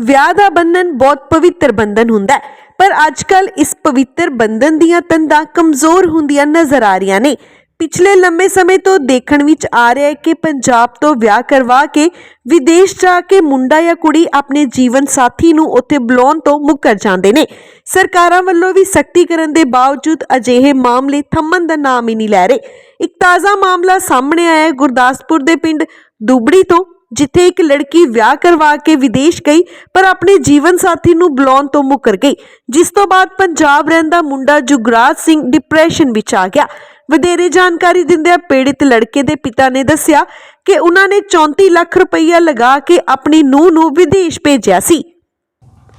ਵਿਆਹ ਦਾ ਬੰਧਨ ਬਹੁਤ ਪਵਿੱਤਰ ਬੰਧਨ ਹੁੰਦਾ ਹੈ, ਪਰ ਅੱਜਕੱਲ ਇਸ ਪਵਿੱਤਰ ਬੰਧਨ ਦੀਆਂ ਤੰਦਾਂ ਕਮਜ਼ੋਰ ਹੁੰਦੀਆਂ ਨਜ਼ਰ ਆ ਰਹੀਆਂ ਨੇ। ਪਿਛਲੇ ਲੰਬੇ ਸਮੇਂ ਤੋਂ ਦੇਖਣ ਵਿੱਚ ਆ ਰਿਹਾ ਹੈ ਕਿ ਪੰਜਾਬ ਤੋਂ ਵਿਆਹ ਕਰਵਾ ਕੇ ਵਿਦੇਸ਼ ਜਾ ਕੇ ਮੁੰਡਾ ਜਾਂ ਕੁੜੀ ਆਪਣੇ ਜੀਵਨ ਸਾਥੀ ਨੂੰ ਉੱਥੇ ਬੁਲਾਉਣ ਤੋਂ ਮੁੱਕਰ ਜਾਂਦੇ ਨੇ। ਸਰਕਾਰਾਂ ਵੱਲੋਂ ਵੀ ਸਖਤੀ ਕਰਨ ਦੇ ਬਾਵਜੂਦ ਅਜਿਹੇ ਮਾਮਲੇ ਥੰਮਣ ਦਾ ਨਾਮ ਹੀ ਨਹੀਂ ਲੈ ਰਹੇ। ਇੱਕ ਤਾਜ਼ਾ ਮਾਮਲਾ ਸਾਹਮਣੇ ਆਇਆ ਹੈ, ਗੁਰਦਾਸਪੁਰ ਦੇ ਪਿੰਡ ਦੁਬੜੀ ਤੋਂ। ਜਿੱਥੇ ਇੱਕ ਲੜਕੀ ਵਿਆਹ ਕਰਵਾ ਕੇ ਵਿਦੇਸ਼ ਗਈ, ਪਰ ਆਪਣੇ ਜੀਵਨ ਸਾਥੀ ਨੂੰ ਬੁਲਾਉਣ ਤੋਂ ਮੁੱਕਰ ਗਈ, ਜਿਸ ਤੋਂ ਬਾਅਦ ਪੰਜਾਬ ਰਹਿੰਦਾ ਮੁੰਡਾ ਜੁਗਰਾਜ ਸਿੰਘ ਡਿਪਰੈਸ਼ਨ ਵਿੱਚ ਆ ਗਿਆ। ਵਧੇਰੇ ਜਾਣਕਾਰੀ ਦਿੰਦਿਆਂ ਪੀੜਿਤ ਲੜਕੇ ਦੇ ਪਿਤਾ ਨੇ ਦੱਸਿਆ ਕਿ ਉਹਨਾਂ ਨੇ 34 ਲੱਖ ਰੁਪਈਆ ਲਗਾ ਕੇ ਆਪਣੀ ਨੂੰਹ ਨੂੰ ਵਿਦੇਸ਼ ਭੇਜਿਆ ਸੀ।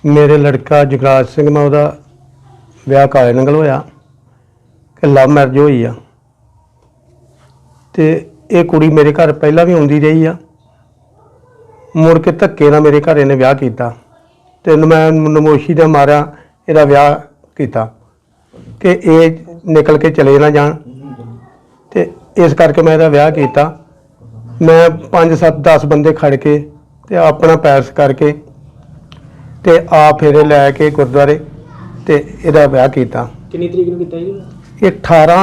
ਮੇਰੇ ਲੜਕਾ ਜਗਰਾਜ ਸਿੰਘ ਨਾਲ ਉਹਦਾ ਵਿਆਹ ਕਾਲੇ ਨੰਗਲ ਹੋਇਆ, ਕਿ ਲਵ ਮੈਰਿਜ ਹੋਈ ਆ। ਤੇ ਇਹ ਕੁੜੀ ਮੇਰੇ ਘਰ ਪਹਿਲਾਂ ਵੀ ਆਉਂਦੀ ਰਹੀ ਆ। ਮੁੜ ਕੇ ਧੱਕੇ ਨਾਲ ਮੇਰੇ ਘਰ ਇਹਨੇ ਵਿਆਹ ਕੀਤਾ ਤੇ ਮੈਂ ਨਮੋਸ਼ੀ ਦਾ ਮਾਰਿਆ ਇਹਦਾ ਵਿਆਹ ਕੀਤਾ। ਕਿ ਇਹ ਨਿਕਲ ਕੇ ਚਲੇ ਨਾ ਜਾਣ। ਤੇ ਇਸ ਕਰਕੇ ਮੈਂ ਇਹਦਾ ਵਿਆਹ ਕੀਤਾ। ਮੈਂ 5 7 10 ਬੰਦੇ ਖੜ ਕੇ ਤੇ ਆਪਣਾ ਪੈਸ ਕਰਕੇ ਤੇ ਆ ਫੇਰੇ ਲੈ ਕੇ ਗੁਰਦੁਆਰੇ ਤੇ ਇਹਦਾ ਵਿਆਹ ਕੀਤਾ। ਕਿੰਨੀ ਤਰੀਕ ਨੂੰ ਕੀਤਾ ਜੀ? ਇਹ 18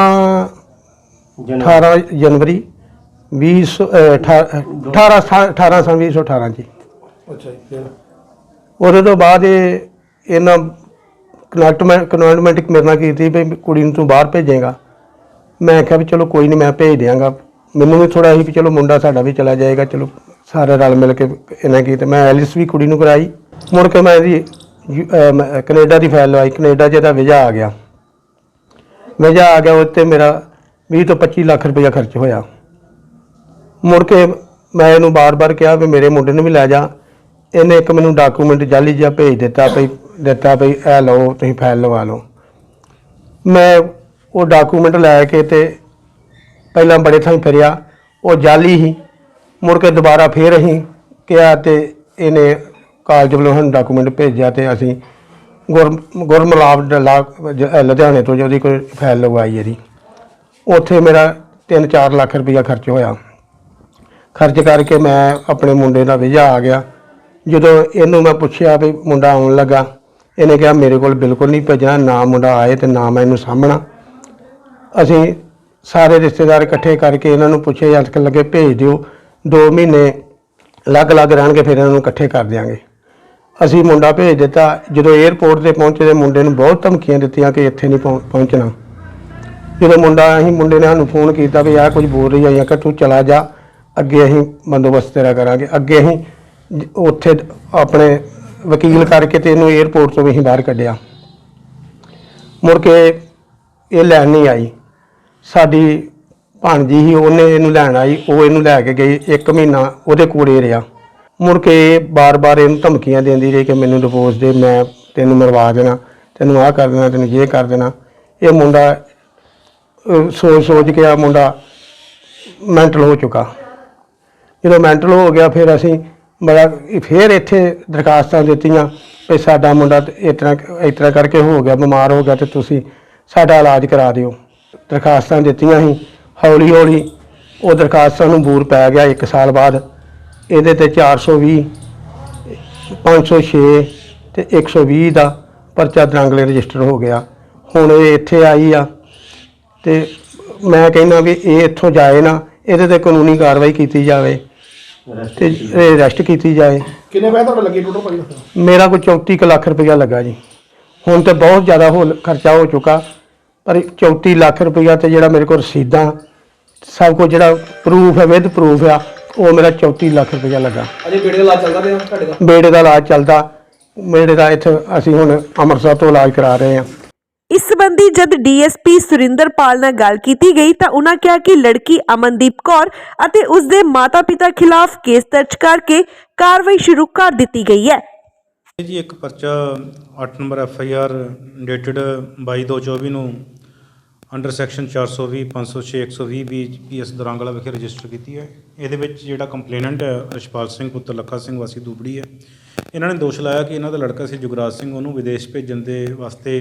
18 ਜਨਵਰੀ 20 18 18 ਸਾਲ 2018 ਜੀ। ਅੱਛਾ ਜੀ ਫਿਰ? ਉਹਦੇ ਤੋਂ ਬਾਅਦ ਇਹ ਇਹਨਾਂ ਕਨੈਕਟਮੈਂਟ ਕਨਵੈਂਟਮੈਂਟ ਮੇਰੇ ਨਾਲ ਕੀਤੀ ਵੀ ਕੁੜੀ ਨੂੰ ਤੂੰ ਬਾਹਰ ਭੇਜੇਗਾ। ਮੈਂ ਕਿਹਾ ਵੀ ਚਲੋ ਕੋਈ ਨਹੀਂ ਮੈਂ ਭੇਜ ਦਿਆਂਗਾ। ਮੈਨੂੰ ਵੀ ਥੋੜਾ ਸੀ ਵੀ ਚਲੋ ਮੁੰਡਾ ਸਾਡਾ ਵੀ ਚਲਾ ਜਾਏਗਾ ਚਲੋ ਸਾਰੇ ਰਲ ਮਿਲ ਕੇ ਇਹਨਾਂ ਕੀ ਤੇ ਮੈਂ ਐਲਿਸ ਵੀ ਕੁੜੀ ਨੂੰ ਕਰਾਈ। ਮੁੜ ਕੇ ਮੈਂ ਇਹਦੀ ਕੈਨੇਡਾ ਦੀ ਫਾਈਲ ਲਵਾਈ ਕੈਨੇਡਾ 'ਚ ਇਹਦਾ ਵੀਜ਼ਾ ਆ ਗਿਆ। ਵੀਜ਼ਾ ਆ ਗਿਆ ਉੱਤੇ ਮੇਰਾ 20 ਤੋਂ 25 ਲੱਖ ਰੁਪਇਆ ਖਰਚ ਹੋਇਆ। ਮੁੜ ਕੇ ਮੈਂ ਇਹਨੂੰ ਬਾਰ-ਬਾਰ ਕਿਹਾ ਵੀ ਮੇਰੇ ਮੁੰਡੇ ਨੂੰ ਵੀ ਲੈ ਜਾ। ਇਹਨੇ ਇੱਕ ਮੈਨੂੰ ਡਾਕੂਮੈਂਟ ਜਾਲੀ ਜਿਹਾ ਭੇਜ ਦਿੱਤਾ ਭਈ ਦਿੱਤਾ ਭਈ ਇਹ ਲਓ, ਤੁਸੀਂ ਫਾਈਲ ਲਵਾ ਲਓ। ਮੈਂ ਉਹ ਡਾਕੂਮੈਂਟ ਲੈ ਕੇ ਤੇ ਪਹਿਲਾਂ ਬੜੇ ਥਾਂ ਫਿਰਿਆ, ਉਹ ਜਾਲੀ ਹੀ ਮੁੜ ਕੇ ਦੁਬਾਰਾ ਫੇਰ ਅਸੀਂ ਕਿਹਾ ਤੇ ਇਹਨੇ ਕਾਲਜ ਵੱਲੋਂ ਸਾਨੂੰ ਡਾਕੂਮੈਂਟ ਭੇਜਿਆ ਤੇ ਅਸੀਂ ਗੁਰ ਗੁਰਮਲਾਬ ਡਲਾ ਲੁਧਿਆਣੇ ਤੋਂ ਜਿਹਦੀ ਕੋਈ ਫਾਈਲ ਲਗਵਾਈ ਇਹਦੀ। ਉੱਥੇ ਮੇਰਾ 3-4 ਲੱਖ ਰੁਪਇਆ ਖਰਚ ਹੋਇਆ। ਖਰਚ ਕਰਕੇ ਮੈਂ ਆਪਣੇ ਮੁੰਡੇ ਦਾ ਵੀਜ਼ਾ ਆ ਗਿਆ। ਜਦੋਂ ਇਹਨੂੰ ਮੈਂ ਪੁੱਛਿਆ ਵੀ ਮੁੰਡਾ ਆਉਣ ਲੱਗਾ, ਇਹਨੇ ਕਿਹਾ, ਮੇਰੇ ਕੋਲ ਬਿਲਕੁਲ ਨਹੀਂ ਭੇਜਣਾ, ਨਾ ਮੁੰਡਾ ਆਏ ਤੇ ਨਾ ਮੈਂ ਇਹਨੂੰ ਸਾਹਮਣਾ ਅਸੀਂ ਸਾਰੇ ਰਿਸ਼ਤੇਦਾਰ ਇਕੱਠੇ ਕਰਕੇ ਇਹਨਾਂ ਨੂੰ ਪੁੱਛੇ ਅੱਜ ਕੱਲ੍ਹ ਲੱਗੇ ਭੇਜ ਦਿਓ 2 ਮਹੀਨੇ ਅਲੱਗ-ਅਲੱਗ ਰਹਿਣਗੇ, ਫਿਰ ਇਹਨਾਂ ਨੂੰ ਇਕੱਠੇ ਕਰ ਦਿਆਂਗੇ। ਅਸੀਂ ਮੁੰਡਾ ਭੇਜ ਦਿੱਤਾ। ਜਦੋਂ 에ਅਰਪੋਰਟ ਤੇ ਪਹੁੰਚੇ ਤੇ ਮੁੰਡੇ ਨੂੰ ਬਹੁਤ ਧਮਕੀਆਂ ਦਿੱਤੀਆਂ ਕਿ ਇੱਥੇ ਨਹੀਂ ਪਹੁੰ- ਪਹੁੰਚਣਾ। ਜਦੋਂ ਮੁੰਡਾ, ਅਸੀਂ ਮੁੰਡੇ ਨੇ ਸਾਨੂੰ ਫੋਨ ਕੀਤਾ ਵੀ ਆਹ ਕੁਝ ਬੋਲ ਰਹੀ ਆ ਜਾਂ ਕਿ ਤੂੰ ਚਲਾ ਜਾ। ਅੱਗੇ ਅਸੀਂ ਬੰਦੋਬਸਤ ਤੇਰਾ ਕਰਾਂਗੇ। ਅੱਗੇ ਅਸੀਂ ਜ- ਉੱਥੇ ਆਪਣੇ ਵਕੀਲ ਕਰਕੇ ਤੇ ਇਹਨੂੰ 에ਅਰਪੋਰਟ ਤੋਂ ਵੀ ਅਸੀਂ ਬਾਹਰ ਕੱਢਿਆ। ਮੁੜ ਕੇ ਇਹ ਲੈਣ ਨਹੀਂ ਆਈ। ਸਾਡੀ ਭਾਣਜੀ ਸੀ, ਉਹਨੇ ਇਹਨੂੰ ਲੈਣ ਆਈ, ਉਹ ਇਹਨੂੰ ਲੈ ਕੇ ਗਈ, ਇੱਕ ਮਹੀਨਾ ਉਹਦੇ ਕੋਲੇ ਰਿਹਾ। ਮੁੜ ਕੇ ਬਾਰ-ਬਾਰ ਇਹਨੂੰ ਧਮਕੀਆਂ ਦਿੰਦੀ ਰਹੀ ਕਿ ਮੈਨੂੰ ਡਿਵੋਰਸ ਦੇ, ਮੈਂ ਤੈਨੂੰ ਮਰਵਾ ਦੇਣਾ, ਤੈਨੂੰ ਆਹ ਕਰ ਦੇਣਾ, ਤੈਨੂੰ ਇਹ ਕਰ ਦੇਣਾ। ਇਹ ਮੁੰਡਾ, ਅਹ ਸੋਚ ਸੋਚ ਕੇ ਆ ਮੁੰਡਾ ਮੈਂਟਲ ਹੋ ਚੁੱਕਾ। ਜਦੋਂ ਮੈਂਟਲ ਹੋ ਗਿਆ, ਫਿਰ ਅਸੀਂ ਬੜਾ ਫਿਰ ਇੱਥੇ ਦਰਖਾਸਤਾਂ ਦਿੱਤੀਆਂ ਵੀ ਸਾਡਾ ਮੁੰਡਾ ਇਸ ਤਰ੍ਹਾਂ ਇਸ ਤਰ੍ਹਾਂ ਕਰਕੇ ਹੋ ਗਿਆ, ਬਿਮਾਰ ਹੋ ਗਿਆ ਤੇ ਤੁਸੀਂ ਸਾਡਾ ਇਲਾਜ ਕਰਾ ਦਿਓ। ਦਰਖਾਸਤਾਂ ਦਿੱਤੀਆਂ ਸੀ, ਹੌਲੀ ਹੌਲੀ ਉਹ ਦਰਖਾਸਤਾਂ ਨੂੰ ਬੂਰ ਪੈ ਗਿਆ 1 ਸਾਲ ਬਾਅਦ। ਇਹਦੇ ਤੇ 420 506 ਤੇ 120 ਦਾ ਪਰਚਾ ਦਰੰਗਲੇ ਰਜਿਸਟਰ ਹੋ ਗਿਆ। ਹੁਣ ਇਹ ਇੱਥੇ ਆਈ ਆ ਤੇ ਮੈਂ ਕਹਿੰਦਾ ਵੀ ਇਹ ਇੱਥੋਂ ਜਾਏ ਨਾ, ਇਹਦੇ ਤੇ ਕਾਨੂੰਨੀ ਕਾਰਵਾਈ ਕੀਤੀ ਜਾਵੇ। ਤੇ ਇਹ ਅਰੈਸਟ ਕੀਤੀ ਜਾਏ। ਕਿੰਨੇ ਪੈਸੇ ਤੁਹਾਡੇ ਲੱਗੇ ਟੋਟਲ ਭਾਈ? ਮੇਰਾ ਕੋਈ 34 ਕੁ ਲੱਖ ਰੁਪਇਆ ਲੱਗਾ ਜੀ। ਹੁਣ ਤੇ ਬਹੁਤ ਜ਼ਿਆਦਾ ਹੋ ਖਰਚਾ ਹੋ ਚੁੱਕਾ ਪਰ 34 ਲੱਖ ਰੁਪਇਆ ਤੇ ਜਿਹੜਾ ਮੇਰੇ ਕੋਲ ਰਸੀਦਾਂ ਸਭ ਕੁਝ ਜਿਹੜਾ ਪ੍ਰੂਫ ਹੈ ਵਿਦ ਪ੍ਰੂਫ ਆ ਉਹ ਮੇਰਾ 34 ਲੱਖ ਰੁਪਇਆ ਲੱਗਾ। ਅਜੇ ਬੇੜੇ ਦਾ ਇਲਾਜ ਚੱਲਦਾ ਪਿਆ ਤੁਹਾਡੇ ਦਾ? ਬੇੜੇ ਦਾ ਇਲਾਜ ਚੱਲਦਾ। ਬੇੜੇ ਦਾ ਇੱਥੇ ਅਸੀਂ ਹੁਣ ਅੰਮ੍ਰਿਤਸਰ ਤੋਂ ਇਲਾਜ ਕਰਾ ਰਹੇ ਹਾਂ। ਇਸ ਸੰਬੰਧੀ ਜਦ ਡੀਐਸਪੀ ਸੁਰਿੰਦਰਪਾਲ ਨਾਲ ਗੱਲ ਕੀਤੀ ਗਈ ਤਾਂ ਉਹਨਾਂ ਕਿਹਾ ਕਿ ਲੜਕੀ ਅਮਨਦੀਪ ਕੌਰ ਅਤੇ ਉਸ ਦੇ ਮਾਤਾ-ਪਿਤਾ ਖਿਲਾਫ ਕੇਸ ਦਰਜ ਕਰਕੇ ਕਾਰਵਾਈ ਸ਼ੁਰੂ ਕਰ ਦਿੱਤੀ ਗਈ ਹੈ। ਇਹ ਜੀ ਇੱਕ ਪਰਚਾ 8 number F I R dated 22/2/24 ਨੂੰ under section 420 506 120 B PS Darangla ਵਿਖੇ ਰਜਿਸਟਰ ਕੀਤੀ ਹੈ। ਇਹਦੇ ਵਿੱਚ ਜਿਹੜਾ ਕੰਪਲੇਨੈਂਟ ਹੈ ਰਿਸ਼ਪਾਲ ਸਿੰਘ, ਪੁੱਤਰ ਲੱਖਾ ਸਿੰਘ, ਵਾਸੀ ਦੂਬੜੀ ਹੈ। ਇਹਨਾਂ ਨੇ ਦੋਸ਼ ਲਾਇਆ ਕਿ ਇਹਨਾਂ ਦਾ ਲੜਕਾ ਸੀ ਜੁਗਰਾਜ ਸਿੰਘ, ਉਹਨੂੰ ਵਿਦੇਸ਼ ਭੇਜਣ ਦੇ ਵਾਸਤੇ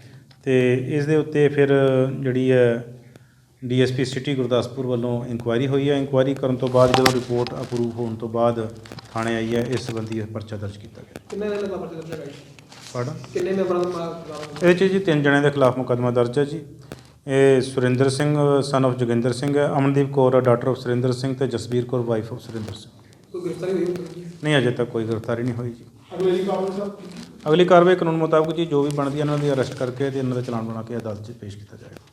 ਤੇ ਇਸ ਦੇ ਉੱਤੇ ਫਿਰ ਜਿਹੜੀ ਹੈ ਡੀਐਸਪੀ ਸਿਟੀ ਗੁਰਦਾਸਪੁਰ ਵੱਲੋਂ ਇਨਕੁਆਇਰੀ ਹੋਈ ਹੈ। ਇਨਕੁਆਇਰੀ ਕਰਨ ਤੋਂ ਬਾਅਦ ਜਦੋਂ ਰਿਪੋਰਟ ਅਪਰੂਵ ਹੋਣ ਤੋਂ ਬਾਅਦ ਥਾਣੇ ਆਈ ਹੈ ਇਸ ਸੰਬੰਧੀ ਪਰਚਾ ਦਰਜ ਕੀਤਾ ਗਿਆ। ਕਿੰਨੇ ਦਿਨ ਦਾ ਪਰਚਾ ਦਰਜ ਹੈਗਾ ਜੀ? ਪੜ੍ਹ ਕਿੰਨੇ ਮੈਂਬਰਾਂ ਦਾ ਇਹ 'ਚ ਜੀ ਤਿੰਨ ਜਣਿਆਂ ਦੇ ਖਿਲਾਫ ਮੁਕੱਦਮਾ ਦਰਜ ਹੈ ਜੀ। ਇਹ ਸੁਰਿੰਦਰ ਸਿੰਘ ਸਨ of ਜੋਗਿੰਦਰ ਸਿੰਘ ਹੈ ਅਮਨਦੀਪ ਕੌਰ ਡਾਟਰ ਆਫ ਸੁਰਿੰਦਰ ਸਿੰਘ ਤੇ ਜਸਬੀਰ ਕੌਰ ਵਾਈਫ ਆਫ ਸੁਰਿੰਦਰ ਸਿੰਘ। ਕੋਈ ਗ੍ਰਿਫਤਾਰੀ ਹੋਈ ਨਹੀਂ ਅਜੇ ਤੱਕ ਕੋਈ ਗ੍ਰਿਫਤਾਰੀ ਨਹੀਂ ਹੋਈ ਜੀ। ਅਗਲੇ ਦੀ ਕਾਬਲ ਸਾਹਿਬ ਅਗਲੀ ਕਾਰਵਾਈ ਕਾਨੂੰਨ ਮੁਤਾਬਕ ਜੀ ਜੋ ਵੀ ਬਣਦੀ ਹੈ, ਇਹਨਾਂ ਦੀ ਅਰੈਸਟ ਕਰਕੇ ਤੇ ਇਹਨਾਂ ਦਾ ਚਲਾਨ ਬਣਾ ਕੇ ਅਦਾਲਤ 'ਚ ਪੇਸ਼ ਕੀਤਾ ਜਾਏਗਾ।